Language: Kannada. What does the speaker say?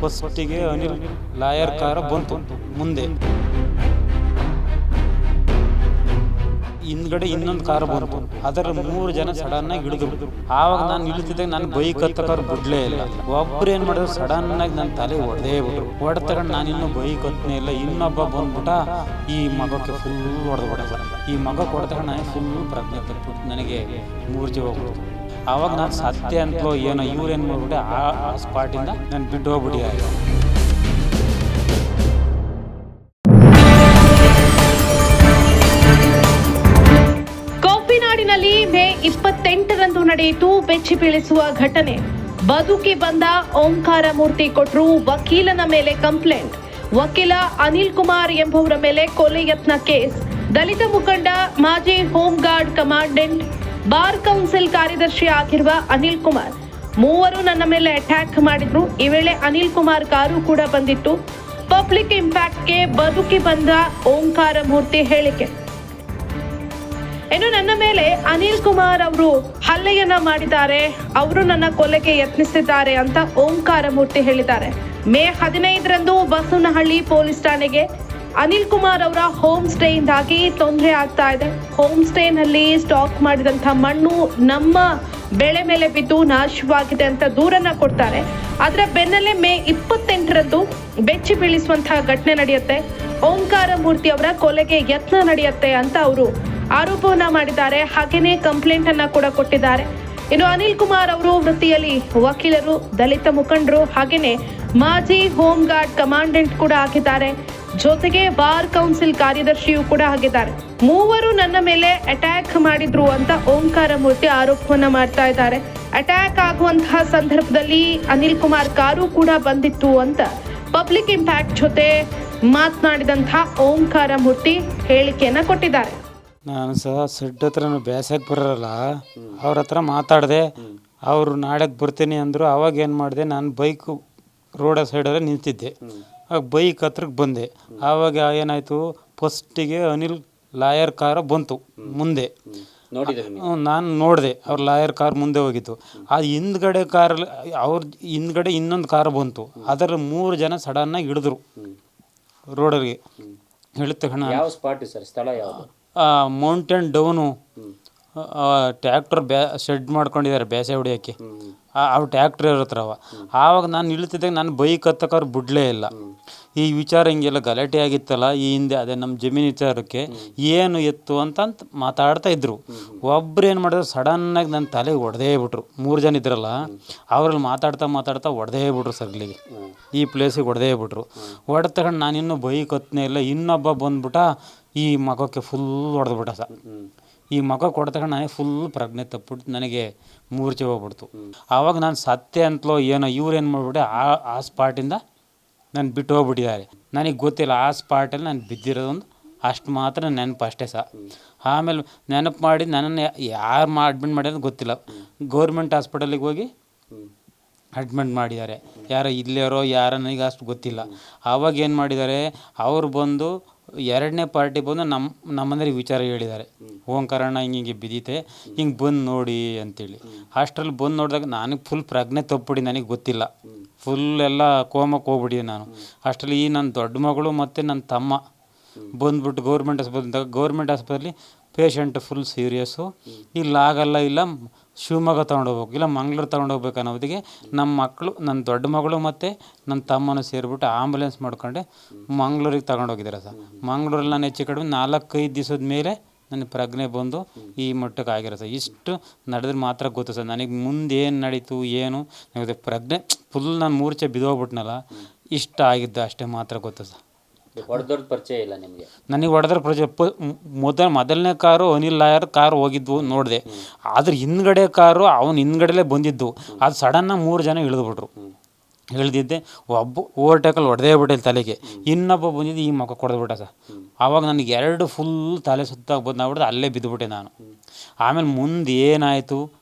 ಫಸ್ಟಿಗೆ ಅನಿಲ್ ಲಾಯರ್ ಕಾರ ಬಂತು. ಮುಂದೆ. ಹಿಂದ್ಗಡೆ ಇನ್ನೊಂದು ಕಾರ್ ಬಂತು. ಅದರ ಮೂರು ಜನ ಸಡನ್ ಆಗಿ ಹಿಡಿದ್ರು. ಆವಾಗ ನಾನು ಇಳಿತಿದ್ದಾಗ ನಾನು ಬೈಕ್ ಹತ್ತಕ್ಕಾರ ಬಿಡ್ಲೇ ಇಲ್ಲ. ಒಬ್ರು ಏನ್ ಮಾಡಿದ್ರು ಸಡನ್ ಆಗಿ ನನ್ನ ತಲೆ ಹೊಡೆದೇ ಬಿಟ್ರು. ಹೊಡೆದ ತಗೊಂಡು ನಾನು ಇನ್ನೂ ಬೈಕ್ ಹತ್ತನೇ ಇಲ್ಲ. ಇನ್ನೊಬ್ಬ ಬಂದ್ಬಿಟ್ಟ ಈ ಮಗಕ್ಕೆ ಫುಲ್ ಹೊಡೆದ್ಬಿಡ ಈ ಮಗ ಹೊಡೆದ ನಾನು ಫುಲ್ ಪ್ರಜ್ಞೆ ತಪ್ಪಿಬಿಟ್ಟು. ನನಗೆ ಮೂರು ಜೀವ ಹೋಗ್ಬಿಡ್ತು. ಆವಾಗ ನಾನು ಸತ್ಯ ಅಂತಲೋ ಏನೋ ಇವ್ರೇನು ಮಾಡ್ಬಿಟ್ಟೆ, ಆ ಆ ಸ್ಪಾಟಿಂದ ನಾನು ಬಿಟ್ಟು ಹೋಗ್ಬಿಡಿ ಕಾಫಿನಾಡಿನಲ್ಲಿ ಮೇ ಇಪ್ಪತ್ತೆಂಟರಂದು ನಡೆಯಿತು ಬೆಚ್ಚಿ ಬೀಳಿಸುವ ಘಟನೆ. ಬದುಕಿ ಬಂದ ಓಂಕಾರ ಮೂರ್ತಿ ಕೊಟ್ರು ವಕೀಲನ ಮೇಲೆ ಕಂಪ್ಲೇಂಟ್. ವಕೀಲ ಅನಿಲ್ ಕುಮಾರ್ ಎಂಬುವರ ಮೇಲೆ ಕೊಲೆ ಯತ್ನ ಕೇಸ್. ದಲಿತ ಮುಖಂಡ ಮಾಜಿ home guard commandant bar council ಕಾರ್ಯದರ್ಶಿ ಆಗಿರುವ ಅನಿಲ್ ಕುಮಾರ್. ಮೂವರು ನನ್ನ ಮೇಲೆ ಅಟ್ಯಾಕ್ ಮಾಡಿದ್ರು. ಈ ವೇಳೆ ಅನಿಲ್ ಕುಮಾರ್ ಕಾರು ಕೂಡ ಬಂದಿತ್ತು. ಪಬ್ಲಿಕ್ ಇಂಪ್ಯಾಕ್ಟ್ಗೆ ಬದುಕಿ ಬಂದ ಓಂಕಾರ ಮೂರ್ತಿ ಹೇಳಿಕೆ. ಇನ್ನು ನನ್ನ ಮೇಲೆ ಅನಿಲ್ ಕುಮಾರ್ ಅವರು ಹಲ್ಲೆಯನ್ನ ಮಾಡಿದ್ದಾರೆ. ಅವರು ನನ್ನ ಕೊಲೆಗೆ ಯತ್ನಿಸಿದ್ದಾರೆ ಅಂತ ಓಂಕಾರ ಮೂರ್ತಿ ಹೇಳಿದ್ದಾರೆ. ಮೇ ಹದಿನೈದರಂದು ಬಸವನಹಳ್ಳಿ ಪೊಲೀಸ್ ಠಾಣೆಗೆ ಅನಿಲ್ ಕುಮಾರ್ ಅವರ ಹೋಮ್ ಸ್ಟೇಯಿಂದಾಗಿ ತೊಂದರೆ ಆಗ್ತಾ ಇದೆ. ಹೋಮ್ ಸ್ಟೇನಲ್ಲಿ ಸ್ಟಾಕ್ ಮಾಡಿದಂಥ ಮಣ್ಣು ನಮ್ಮ ಬೆಳೆ ಮೇಲೆ ಬಿದ್ದು ನಾಶವಾಗಿದೆ ಅಂತ ದೂರನ್ನ ಕೊಡ್ತಾರೆ. ಅದರ ಬೆನ್ನಲ್ಲೇ ಮೇ ಇಪ್ಪತ್ತೆಂಟರಂದು ಬೆಚ್ಚಿ ಬೀಳಿಸುವಂತಹ ಘಟನೆ ನಡೆಯುತ್ತೆ. ಓಂಕಾರ ಮೂರ್ತಿ ಅವರ ಕೊಲೆಗೆ ಯತ್ನ ನಡೆಯುತ್ತೆ ಅಂತ ಅವರು ಆರೋಪವನ್ನ ಮಾಡಿದ್ದಾರೆ. ಹಾಗೇನೆ ಕಂಪ್ಲೇಂಟ್ ಅನ್ನ ಕೂಡ ಕೊಟ್ಟಿದ್ದಾರೆ. ಇನ್ನು ಅನಿಲ್ ಕುಮಾರ್ ಅವರು ವೃತ್ತಿಯಲ್ಲಿ ವಕೀಲರು, ದಲಿತ ಮುಖಂಡರು, ಹಾಗೇನೆ ಮಾಜಿ ಹೋಮ್ ಗಾರ್ಡ್ ಕಮಾಂಡೆಂಟ್ ಕೂಡ ಆಗಿದ್ದಾರೆ. ಜೊತೆಗೆ ಬಾರ್ ಕೌನ್ಸಿಲ್ ಕಾರ್ಯದರ್ಶಿಯೂ ಕೂಡ ಆಗಿದ್ದಾರೆ ಮೂವರು ನನ್ನ ಮೇಲೆ ಅಟ್ಯಾಕ್ ಮಾಡಿದ್ರು ಅಂತ ಓಂಕಾರ ಮೂರ್ತಿ ಆರೋಪವನ್ನ ಮಾಡ್ತಾ ಇದ್ದಾರೆ. ಅಟ್ಯಾಕ್ ಆಗುವಂತಹ ಸಂದರ್ಭದಲ್ಲಿ ಅನಿಲ್ ಕುಮಾರ್ ಕಾರು ಕೂಡ ಬಂದಿತ್ತು ಅಂತ ಪಬ್ಲಿಕ್ ಇಂಪ್ಯಾಕ್ಟ್ ಜೊತೆ ಮಾತನಾಡಿದಂತಹ ಓಂಕಾರ ಮೂರ್ತಿ ಹೇಳಿಕೆಯನ್ನ ಕೊಟ್ಟಿದ್ದಾರೆ. ನಾನು ಸಹ ಸೆಡ್ ಹತ್ರ ಬೇಸಕ್ಕೆ ಬರೋಲ್ಲ ಅವ್ರ ಹತ್ರ ಮಾತಾಡಿದೆ, ಅವರು ನಾಳೆಗೆ ಬರ್ತೀನಿ ಅಂದರು ಅವಾಗ ಏನು ಮಾಡಿದೆ, ನಾನು ಬೈಕು ರೋಡ ಸೈಡಲ್ಲೇ ನಿಂತಿದ್ದೆ. ಆಗ ಬೈಕ್ ಹತ್ರಕ್ಕೆ ಬಂದೆ. ಆವಾಗ ಏನಾಯಿತು ಫಸ್ಟಿಗೆ ಅನಿಲ್ ಲಾಯರ್ ಕಾರ ಬಂತು ಮುಂದೆ. ನಾನು ನೋಡಿದೆ ಅವ್ರ ಲಾಯರ್ ಕಾರ್ ಮುಂದೆ ಹೋಗಿತ್ತು. ಆ ಹಿಂದ್ಗಡೆ ಕಾರ್ ಅವ್ರ ಹಿಂದ್ಗಡೆ ಇನ್ನೊಂದು ಕಾರ್ ಬಂತು. ಅದರ ಮೂರು ಜನ ಸಡನ್ನಾಗಿ ಹಿಡಿದ್ರು ರೋಡಲ್ಲಿ ಯಾವ ಸ್ಪಾಟ್ ಸರ್? ಸ್ಥಳ ಯಾವುದು? Mountain down. ಟ್ರ್ಯಾಕ್ಟರ್ ಬ್ಯಾ ಶೆಡ್ ಮಾಡ್ಕೊಂಡಿದ್ದಾರೆ ಬೇಸೆ ಹೊಡಿಯೋಕ್ಕೆ. ಅವು ಟ್ಯಾಕ್ಟ್ರ್ ಇರತ್ರ ಅವ. ಆವಾಗ ನಾನು ನಿಲ್ತಿದ್ದಾಗ ನಾನು ಬೈಕ್ ಹತ್ತಕ್ಕವ್ರು ಬಿಡ್ಲೇ ಇಲ್ಲ. ಈ ವಿಚಾರ ಹಿಂಗೆಲ್ಲ ಗಲಾಟೆ ಆಗಿತ್ತಲ್ಲ, ಈ ಹಿಂದೆ ಅದೇ ನಮ್ಮ ಜಮೀನು ವಿಚಾರಕ್ಕೆ ಏನು ಎತ್ತು ಅಂತ ಅಂತ ಮಾತಾಡ್ತಾ ಇದ್ರು. ಒಬ್ರು ಏನು ಮಾಡಿದ್ರು ಸಡನ್ನಾಗಿ ನನ್ನ ತಲೆಗೆ ಒಡೆದೇ ಬಿಟ್ರು. ಮೂರು ಜನ ಇದ್ರಲ್ಲ, ಅವ್ರಲ್ಲಿ ಮಾತಾಡ್ತಾ ಮಾತಾಡ್ತಾ ಹೊಡೆದೇ ಬಿಟ್ರು ಸರ್ಲಿಗೆ. ಈ ಪ್ಲೇಸಿಗೆ ಹೊಡೆದೇ ಬಿಟ್ರು. ಹೊಡೆದ ತಗೊಂಡು ನಾನಿನ್ನೂ ಬೈಕ್ ಹತ್ತನೇ ಇಲ್ಲ, ಇನ್ನೊಬ್ಬ ಬಂದ್ಬಿಟ್ಟ ಈ ಮಗಕ್ಕೆ ಫುಲ್ ಹೊಡೆದ್ಬಿಟ್ಟ ಸ. ಈ ಮಗ ಕೊಡ ತಕ್ಷಣ ನನಗೆ ಫುಲ್ ಪ್ರಜ್ಞೆ ತಪ್ಪಿಬಿಟ್ಟು ನನಗೆ ಮೂರ್ಛೆ ಹೋಗ್ಬಿಡ್ತು. ಆವಾಗ ನಾನು ಸತ್ಯ ಅಂತಲೋ ಏನೋ ಇವ್ರು ಏನು ಮಾಡಿಬಿಟ್ಟೆ, ಆ ಆ ಸ್ಪಾಟಿಂದ ನಾನು ಬಿಟ್ಟು ಹೋಗ್ಬಿಟ್ಟಿದ್ದಾರೆ. ನನಗೆ ಗೊತ್ತಿಲ್ಲ, ಆ ಸ್ಪಾಟಲ್ಲಿ ನಾನು ಬಿದ್ದಿರೋದೊಂದು ಅಷ್ಟು ಮಾತ್ರ ನೆನಪು ಅಷ್ಟೇ ಸಹ ಆಮೇಲೆ ನೆನಪು ಮಾಡಿ ನನ್ನನ್ನು ಯಾರು ಮಾ ಅಡ್ಮಿಟ್ ಮಾಡ್ಯಾರ ಗೊತ್ತಿಲ್ಲ. ಗೌರ್ಮೆಂಟ್ ಹಾಸ್ಪಿಟಲಿಗೆ ಹೋಗಿ ಅಡ್ಮಿಟ್ ಮಾಡಿದ್ದಾರೆ. ಯಾರೋ ಇಲ್ಲೇರೋ ಯಾರೋ ನನಗೆ ಅಷ್ಟು ಗೊತ್ತಿಲ್ಲ. ಆವಾಗ ಏನು ಮಾಡಿದ್ದಾರೆ? ಅವ್ರು ಬಂದು ಎರಡನೇ ಪಾರ್ಟಿ ಬಂದು ನಮ್ಮ ನಮ್ಮಂದ್ರೆ ವಿಚಾರ ಹೇಳಿದ್ದಾರೆ. ಓಂಕಾರಣ್ಣ ಹಿಂಗೆ ಹಿಂಗೆ ಬಿದ್ದಿತೆ, ಹಿಂಗೆ ಬಂದು ನೋಡಿ ಅಂತೇಳಿ. ಹಾಸ್ಟೆಲ್ ಬಂದು ನೋಡಿದಾಗ ನನಗೆ ಫುಲ್ ಪ್ರಜ್ಞೆ ತಪ್ಪಿಬಿಡಿ, ನನಗೆ ಗೊತ್ತಿಲ್ಲ. ಫುಲ್ ಎಲ್ಲ ಕೋಮಕ್ಕೆ ಹೋಗ್ಬಿಟ್ಟಿದೆ ನಾನು. ಹಾಸ್ಟೆಲ್ ಈ ನನ್ನ ದೊಡ್ಡ ಮಗಳು ಮತ್ತು ನನ್ನ ತಮ್ಮ ಬಂದ್ಬಿಟ್ಟು ಗೌರ್ಮೆಂಟ್ ಆಸ್ಪತ್ರೆ, ಗೌರ್ಮೆಂಟ್ ಆಸ್ಪತ್ರೆಲಿ ಪೇಷಂಟ್ ಫುಲ್ ಸೀರಿಯಸ್ಸು ಇಲ್ಲ, ಆಗಲ್ಲ, ಇಲ್ಲ, ಶಿವಮೊಗ್ಗ ತೊಗೊಂಡೋಗ್ಬೇಕು ಇಲ್ಲ, ಮಂಗ್ಳೂರು ತೊಗೊಂಡೋಗ್ಬೇಕು ಅನ್ನೋದಿಗೆ ನಮ್ಮ ಮಕ್ಕಳು ನನ್ನ ದೊಡ್ಡ ಮಗಳು ಮತ್ತು ನನ್ನ ತಮ್ಮನ ಸೇರಿಬಿಟ್ಟು ಆಂಬುಲೆನ್ಸ್ ಮಾಡ್ಕೊಂಡೆ ಮಂಗ್ಳೂರಿಗೆ ತಗೊಂಡೋಗಿದ್ದಾರೆ ಸರ್. ಮಂಗ್ಳೂರಲ್ಲಿ ನಾನು ಹೆಚ್ಚು ಕಡಿಮೆ ನಾಲ್ಕೈದು ದಿವಸದ ಮೇಲೆ ನನ್ನ ಪ್ರಜ್ಞೆ ಬಂದು ಈ ಮಟ್ಟಕ್ಕೆ ಆಗಿರೋ ಸರ್. ಇಷ್ಟು ನಡೆದ್ರೆ ಮಾತ್ರ ಗೊತ್ತು ಸರ್. ನನಗೆ ಮುಂದೆ ಏನು ನಡೀತು, ಏನು, ನನಗೆ ಪ್ರಜ್ಞೆ ಫುಲ್ ನಾನು ಮೂರ್ಛೆ ಬಿದ್ದೋಗ್ಬಿಟ್ನಲ್ಲ, ಇಷ್ಟ ಆಗಿದ್ದು ಅಷ್ಟೇ ಮಾತ್ರ ಗೊತ್ತು ಸರ್. ಪರಿಚಯ ಇಲ್ಲ ನಿಮಗೆ? ನನಗೆ ಹೊಡೆದ್ರ ಪ್ರೊಜೆಕ್ ಪ ಮೊದಲ ಮೊದಲನೇ ಕಾರು ಅನಿಲ್ ಲಾಯರ್ ಕಾರ್ ಹೋಗಿದ್ವು ನೋಡಿದೆ. ಆದ್ರೆ ಹಿಂದ್ಗಡೆ ಕಾರು ಅವನ ಹಿಂದ್ಗಡೆಲೇ ಬಂದಿದ್ದು. ಅದು ಸಡನ್ನಾಗಿ ಮೂರು ಜನ ಇಳಿದ್ಬಿಟ್ರು. ಇಳಿದಿದ್ದೆ ಒಬ್ಬ ಓವರ್ಟೇಕಲ್ ಹೊಡೆದೇ ಬಿಟ್ಟಿಲ್ಲ ತಲೆಗೆ. ಇನ್ನೊಬ್ಬ ಬಂದಿದ್ದು ಈ ಮಕ್ಕ ಕೊಡ್ದ್ಬಿಟ್ಟ ಸರ್. ಆವಾಗ ನನಗೆ ಎರಡು ಫುಲ್ ತಲೆ ಸುತ್ತಾಗಿ ಬಂದು ನಾವು ಅಲ್ಲೇ ಬಿದ್ದುಬಿಟ್ಟೆ ನಾನು. ಆಮೇಲೆ ಮುಂದೆ ಏನಾಯಿತು?